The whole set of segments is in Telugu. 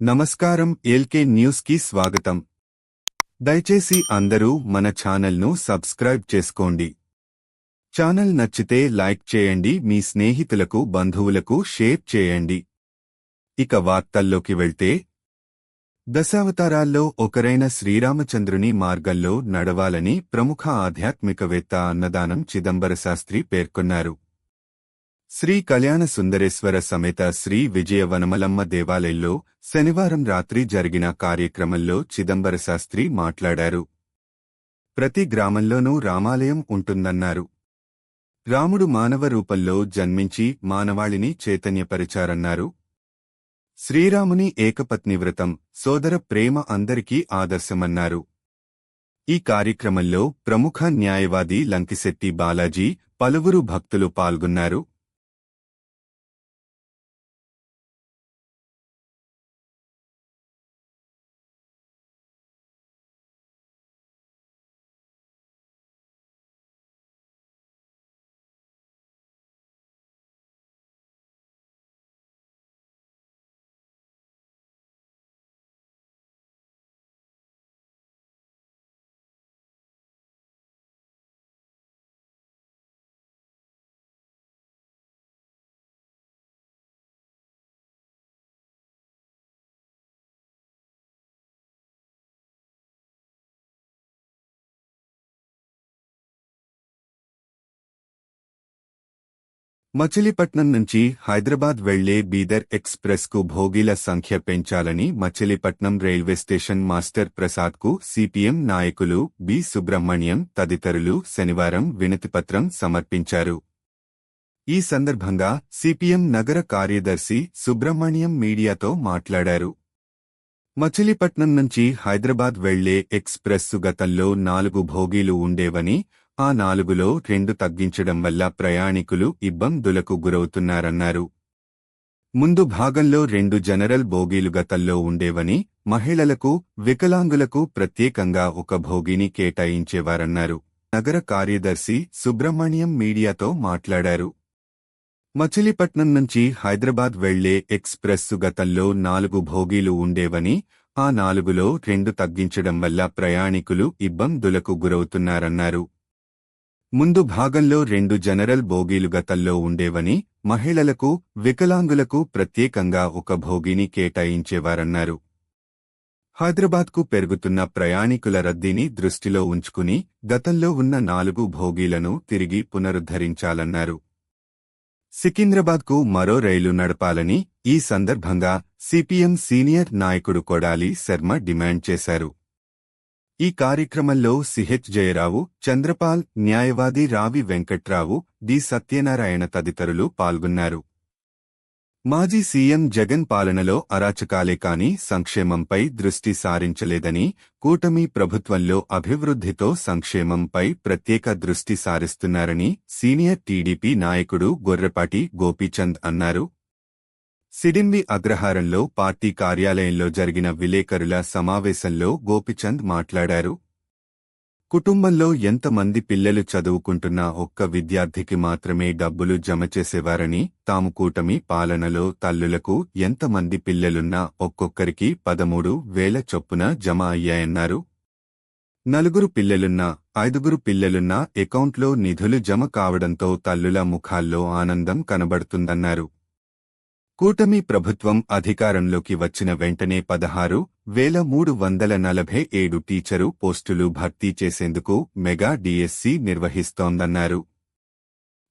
నమస్కారం ఎల్కే న్యూస్కి స్వాగతం. దయచేసి అందరూ మన ఛానల్ను సబ్స్క్రైబ్ చేసుకోండి. ఛానల్ నచ్చితే లైక్ చేయండి మీ స్నేహితులకు బంధువులకు షేర్ చేయండి. ఇక వార్తల్లోకి వెళ్తే దశావతారాల్లో ఒకరైన శ్రీరామచంద్రుని మార్గంలో నడవాలని ప్రముఖ ఆధ్యాత్మికవేత్త అన్నదానం చిదంబర శాస్త్రి పేర్కొన్నారు. శ్రీ కళ్యాణ సుందరేశ్వర సమేత శ్రీ విజయ వనమలమ్మ దేవాలయంలో శనివారం రాత్రి జరిగిన కార్యక్రమంలో చిదంబర శాస్త్రి మాట్లాడారు. ప్రతి గ్రామంలోనూ రామాలయం ఉంటుందన్నారు. రాముడు మానవ రూపంలో జన్మించి మానవాళిని చైతన్యపరిచారన్నారు. శ్రీరాముని ఏకపత్ని వ్రతం సోదర ప్రేమ అందరికీ ఆదర్శమన్నారు. ఈ కార్యక్రమంలో ప్రముఖ న్యాయవాది లంకిశెట్టి బాలాజీ పలువురు భక్తులు పాల్గొన్నారు. మచిలీపట్నం నుంచి హైదరాబాద్ వెళ్ళే బీదర్ ఎక్స్ప్రెస్కు భోగిల సంఖ్య పెంచాలని మచిలీపట్నం రైల్వే స్టేషన్ మాస్టర్ ప్రసాద్కు సిపిఎం నాయకులు బి. సుబ్రహ్మణ్యం తదితరులు శనివారం వినతిపత్రం సమర్పించారు. ఈ సందర్భంగా సిపిఎం నగర కార్యదర్శి సుబ్రహ్మణ్యం మీడియాతో మాట్లాడారు. మచిలీపట్నం నుంచి హైదరాబాద్ వెళ్ళే ఎక్స్ప్రెస్ గతంలో నాలుగు భోగీలు ఉండేవని ఆ నాలుగులో రెండు తగ్గించడం వల్ల ప్రయాణికులు ఇబ్బందులకు గురవుతున్నారన్నారు. ముందు భాగంలో రెండు జనరల్ బోగీలు గతంలో ఉండేవని మహిళలకు వికలాంగులకు ప్రత్యేకంగా ఒక భోగిని కేటాయించేవారన్నారు. నగర కార్యదర్శి సుబ్రహ్మణ్యం మీడియాతో మాట్లాడారు. మచిలీపట్నం నుంచి హైదరాబాద్ వెళ్ళే ఎక్స్ప్రెస్సు గతంలో నాలుగు భోగీలు ఉండేవని ఆ నాలుగులో రెండు తగ్గించడం వల్ల ప్రయాణికులు ఇబ్బందులకు గురవుతున్నారన్నారు. ముందు భాగంలో రెండు జనరల్ బోగీలు గతంలో ఉండేవని మహిళలకు వికలాంగులకు ప్రత్యేకంగా ఒక భోగిని కేటాయించేవారన్నారు. హైదరాబాద్కు పెరుగుతున్న ప్రయాణికుల రద్దీని దృష్టిలో ఉంచుకుని గతంలో ఉన్న నాలుగు భోగీలను తిరిగి పునరుద్ధరించాలన్నారు. సికింద్రాబాద్కు మరో రైలు నడపాలని ఈ సందర్భంగా సిపిఎం సీనియర్ నాయకుడు కొడాలి శర్మ డిమాండ్ చేశారు. ఈ కార్యక్రమంలో సిహెచ్ జయరావు చంద్రపాల్ న్యాయవాది రావి వెంకట్రావు డి సత్యనారాయణ తదితరులు పాల్గొన్నారు. మాజీ సీఎం జగన్ పాలనలో అరాచకాలే కాని సంక్షేమంపై దృష్టి సారించలేదని కూటమి ప్రభుత్వంలో అభివృద్ధితో సంక్షేమంపై ప్రత్యేక దృష్టి సారిస్తున్నారని సీనియర్ టీడీపీ నాయకుడు గొర్రెపాటి గోపీచంద్ అన్నారు. సిడింబి అగ్రహారంలో పార్టీ కార్యాలయంలో జరిగిన విలేకరుల సమావేశంలో గోపిచంద్ మాట్లాడారు. కుటుంబంలో ఎంతమంది పిల్లలు చదువుకుంటున్న ఒక్క విద్యార్థికి మాత్రమే డబ్బులు జమ చేసేవారని తాము కూటమి పాలనలో తల్లులకు ఎంతమంది పిల్లలున్నా ఒక్కొక్కరికి పదమూడు వేల చొప్పున జమ అయ్యాయన్నారు. నలుగురు పిల్లలున్నా ఐదుగురు పిల్లలున్నా అకౌంట్లో నిధులు జమ కావడంతో తల్లుల ముఖాల్లో ఆనందం కనబడుతుందన్నారు. కూటమి ప్రభుత్వం అధికారంలోకి వచ్చిన వెంటనే పదహారు వేల మూడు వందల నలభై ఏడు టీచరు పోస్టులు భర్తీ చేసేందుకు మెగా డిఎస్సి నిర్వహిస్తోందన్నారు.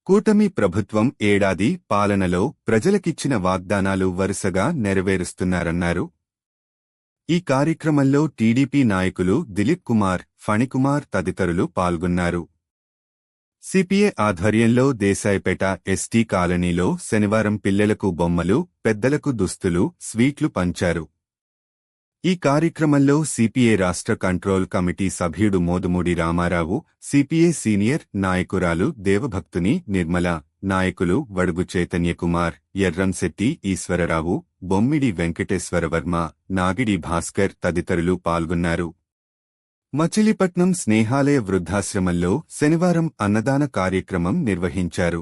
కూటమి ప్రభుత్వం ఏడాది పాలనలో ప్రజలకిచ్చిన వాగ్దానాలు వరుసగా నెరవేరుస్తున్నారన్నారు. ఈ కార్యక్రమంలో టీడీపీ నాయకులు దిలీప్ కుమార్ ఫణికుమార్ తదితరులు పాల్గొన్నారు. సిపిఏ ఆధ్వర్యంలో దేశాయిపేట ఎస్టీ కాలనీలో శనివారం పిల్లలకు బొమ్మలు పెద్దలకు దుస్తులు స్వీట్లు పంచారు. ఈ కార్యక్రమంలో సిపిఏ రాష్ట్ర కంట్రోల్ కమిటీ సభ్యుడు మోదుమూడి రామారావు సిపిఏ సీనియర్ నాయకురాలు దేవభక్తుని నిర్మల నాయకులు వడుగు చైతన్యకుమార్ ఎర్రంశెట్టి ఈశ్వరరావు బొమ్మిడి వెంకటేశ్వరవర్మ నాగిడి భాస్కర్ తదితరులు పాల్గొన్నారు. మచిలీపట్నం స్నేహాలయ వృద్ధాశ్రమంలో శనివారం అన్నదాన కార్యక్రమం నిర్వహించారు.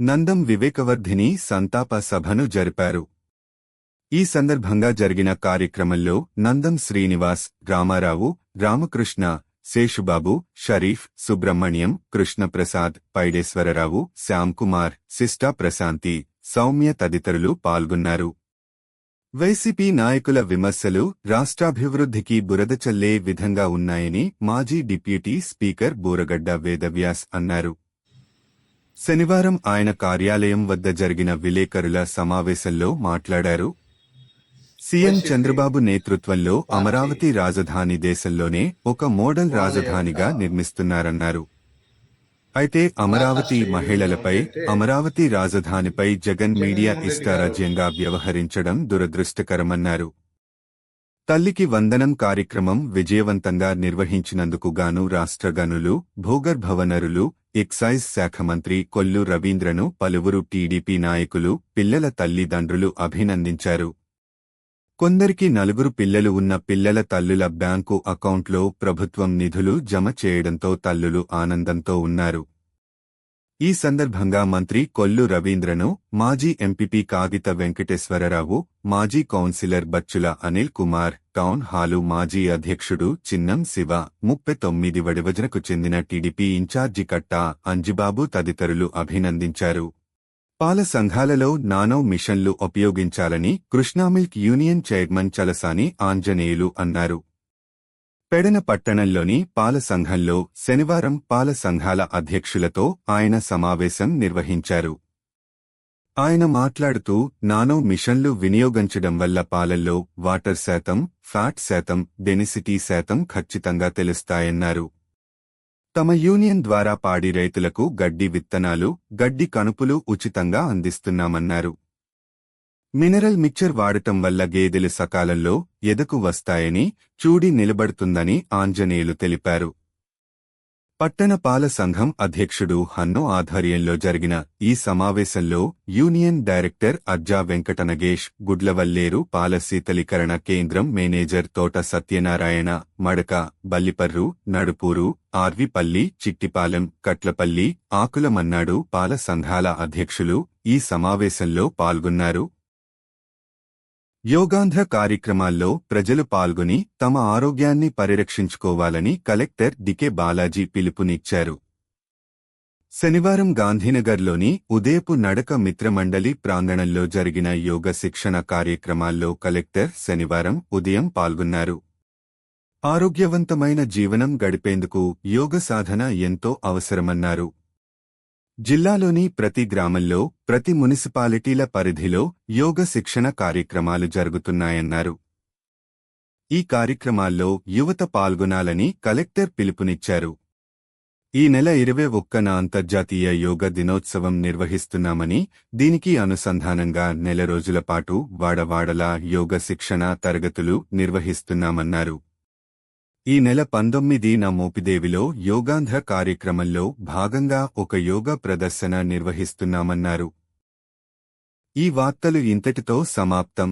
నందం వివేకవర్ధిని సంతాప సభను జరిపారు. ఈ సందర్భంగా జరిగిన కార్యక్రమంలో నందం శ్రీనివాస్ రామారావు రామకృష్ణ శేషుబాబు షరీఫ్ సుబ్రహ్మణ్యం కృష్ణప్రసాద్ పైడేశ్వరరావు శ్యాంకుమార్ సిస్టా ప్రశాంతి సౌమ్య తదితరులు పాల్గొన్నారు. వైసీపీ నాయకుల విమర్శలు రాష్ట్రాభివృద్ధికి బురద చల్లే విధంగా ఉన్నాయని మాజీ డిప్యూటీ స్పీకర్ బూరగడ్డ వేదవ్యాస్ అన్నారు. శనివారం ఆయన కార్యాలయం వద్ద జరిగిన విలేకరుల సమావేశంలో మాట్లాడారు. సీఎం చంద్రబాబు నేతృత్వంలో అమరావతి రాజధాని దేశంలోనే ఒక మోడల్ రాజధానిగా నిర్మిస్తున్నారన్నారు. అయితే అమరావతి మహిళలపై అమరావతి రాజధానిపై జగన్ మీడియా ఇష్టారాజ్యంగా వ్యవహరించడం దురదృష్టకరమన్నారు. తల్లికి వందనం కార్యక్రమం విజయవంతంగా నిర్వహించినందుకు గాను రాష్ట్ర గనులు భూగర్భవనరులు ఎక్సైజ్ శాఖ మంత్రి కొల్లు రవీంద్రను పలువురు టీడీపీ నాయకులు పిల్లల తల్లిదండ్రులు అభినందించారు. కొందరికి నలుగురు పిల్లలు ఉన్న పిల్లల తల్లుల బ్యాంకు అకౌంట్లో ప్రభుత్వం నిధులు జమ చేయడంతో తల్లులు ఆనందంతో ఉన్నారు. ఈ సందర్భంగా మంత్రి కొల్లు రవీంద్రను మాజీ ఎంపీపీ కాగిత వెంకటేశ్వరరావు మాజీ councillor Bachchula Anil Kumar town hall మాజీ అధ్యక్షుడు చిన్నం శివ ముప్పై తొమ్మిది వడివజనకు చెందిన టీడీపీ ఇన్ఛార్జి కట్టా అంజిబాబు తదితరులు అభినందించారు. పాల సంఘాలలో నానో మిషన్లు ఉపయోగించాలని కృష్ణామిల్క్ యూనియన్ చైర్మన్ చలసాని ఆంజనేయులు అన్నారు. పెడన పట్టణంలోని పాల సంఘంలో శనివారం పాల సంఘాల అధ్యక్షులతో ఆయన సమావేశం నిర్వహించారు. ఆయన మాట్లాడుతూ నానో మిషన్లు వినియోగించడం వల్ల పాలల్లో వాటర్ శాతం ఫ్యాట్ శాతం డెనిసిటీ శాతం ఖచ్చితంగా తెలుస్తాయన్నారు. తమ యూనియన్ ద్వారా పాడి రైతులకు గడ్డి విత్తనాలు గడ్డి కనుపులు ఉచితంగా అందిస్తున్నామన్నారు. మినరల్ మిక్చర్ వాడటం వల్ల గేదెలు సకాలంలో ఎదకు వస్తాయని చూడి నిలబడుతుందని ఆంజనేయులు తెలిపారు. పట్టణ పాల సంఘం అధ్యక్షుడు హన్నో ఆధ్వర్యంలో జరిగిన ఈ సమావేశంలో యూనియన్ డైరెక్టర్ అజ్జా వెంకటనగేష్ గుడ్లవల్లేరు పాల శీతలీకరణ కేంద్రం మేనేజర్ తోట సత్యనారాయణ మడక బల్లిపర్రు నడుపూరు ఆర్విపల్లి చిట్టిపాలెం కట్లపల్లి ఆకులమన్నాడు పాల సంఘాల అధ్యక్షులు ఈ సమావేశంలో పాల్గొన్నారు. యోగాంధ్ర కార్యక్రమాల్లో ప్రజలు పాల్గొని తమ ఆరోగ్యాన్ని పరిరక్షించుకోవాలని కలెక్టర్ డికే బాలాజీ పిలుపునిచ్చారు. శనివారం గాంధీనగర్లోని ఉదయపు నడక మిత్రమండలి ప్రాంగణంలో జరిగిన యోగ శిక్షణ కార్యక్రమాల్లో కలెక్టర్ శనివారం ఉదయం పాల్గొన్నారు. ఆరోగ్యవంతమైన జీవనం గడిపేందుకు యోగ సాధన ఎంతో అవసరమన్నారు. జిల్లాలోని ప్రతి గ్రామంలో ప్రతి మున్సిపాలిటీల పరిధిలో యోగ శిక్షణ కార్యక్రమాలు జరుగుతున్నాయన్నారు. ఈ కార్యక్రమాల్లో యువత పాల్గొనాలని కలెక్టర్ పిలుపునిచ్చారు. ఈ నెల ఇరవై ఒక్కన అంతర్జాతీయ యోగ దినోత్సవం నిర్వహిస్తున్నామని దీనికి అనుసంధానంగా నెల రోజుల పాటు వాడవాడలా యోగ శిక్షణ తరగతులు నిర్వహిస్తున్నామన్నారు. ఈ నెల పంతొమ్మిదిన మోపిదేవిలో యోగాంధ్ర కార్యక్రమంలో భాగంగా ఒక యోగా ప్రదర్శన నిర్వహిస్తున్నామన్నారు. ఈ వార్తలు ఇంతటితో సమాప్తం.